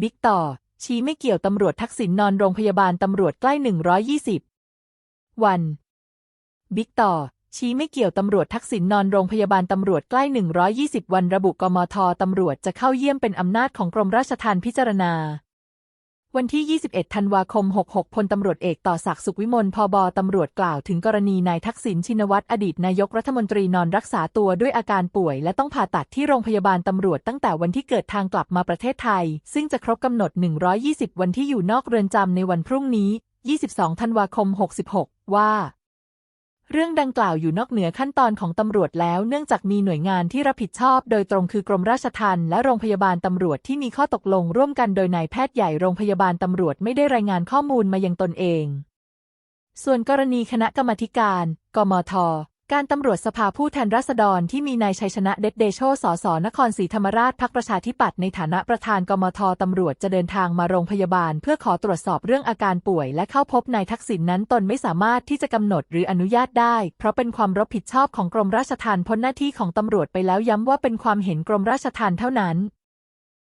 บิ๊กต่อ ชี้ไม่เกี่ยวตำรวจทักษิณนอนโรงพยาบาลตำรวจใกล้ 120 วัน บิ๊กต่อ ชี้ไม่เกี่ยวตำรวจทักษิณนอนโรงพยาบาลตำรวจใกล้ 120 วันระบุกมทตำรวจจะเข้าเยี่ยมเป็นอำนาจของกรมราชทัณฑ์พิจารณา วันที่ 21 ธันวาคม 66 พลตำรวจเอกต่อศักดิ์สุขวิมล พบตำรวจกล่าวถึงกรณีนายทักษิณชินวัตรอดีตนายกรัฐมนตรีนอนรักษาตัวด้วยอาการป่วย และต้องผ่าตัดที่โรงพยาบาลตำรวจตั้งแต่วันที่เกิดทางกลับมาประเทศไทย ซึ่งจะครบกำหนด 120 วันที่อยู่นอกเรือนจำในวันพรุ่งนี้ 22 ธันวาคม 66 ว่า เรื่องดังกล่าวอยู่นอกเหนือขั้นตอนของตำรวจแล้ว เนื่องจากมีหน่วยงานที่รับผิดชอบ โดยตรงคือกรมราชทัณฑ์และโรงพยาบาลตำรวจที่มีข้อตกลงร่วมกันโดยนายแพทย์ใหญ่โรงพยาบาลตำรวจไม่ได้รายงานข้อมูลมายังตนเอง ส่วนกรณีคณะกรรมการ กมท การตำรวจสภาผู้แทนราษฎรที่มีนายชัยชนะเด็ดเดโชสสนครศรีธรรมราชพักประชาธิปัตย์ในฐานะประธานกมทตำรวจจะเดินทางมาโรงพยาบาล เพื่อขอตรวจสอบเรื่องอาการป่วย และเข้าพบนายทักษิณนนั้นตนไม่สามารถที่จะกำหนดหรืออนุญาตได้ เพราะเป็นความรับผิดชอบของกรมราชทัณฑ์พ้นหน้าที่ของตำรวจไปแล้วย้ำว่าเป็นความเห็นกรมราชทัณฑ์เท่านั้น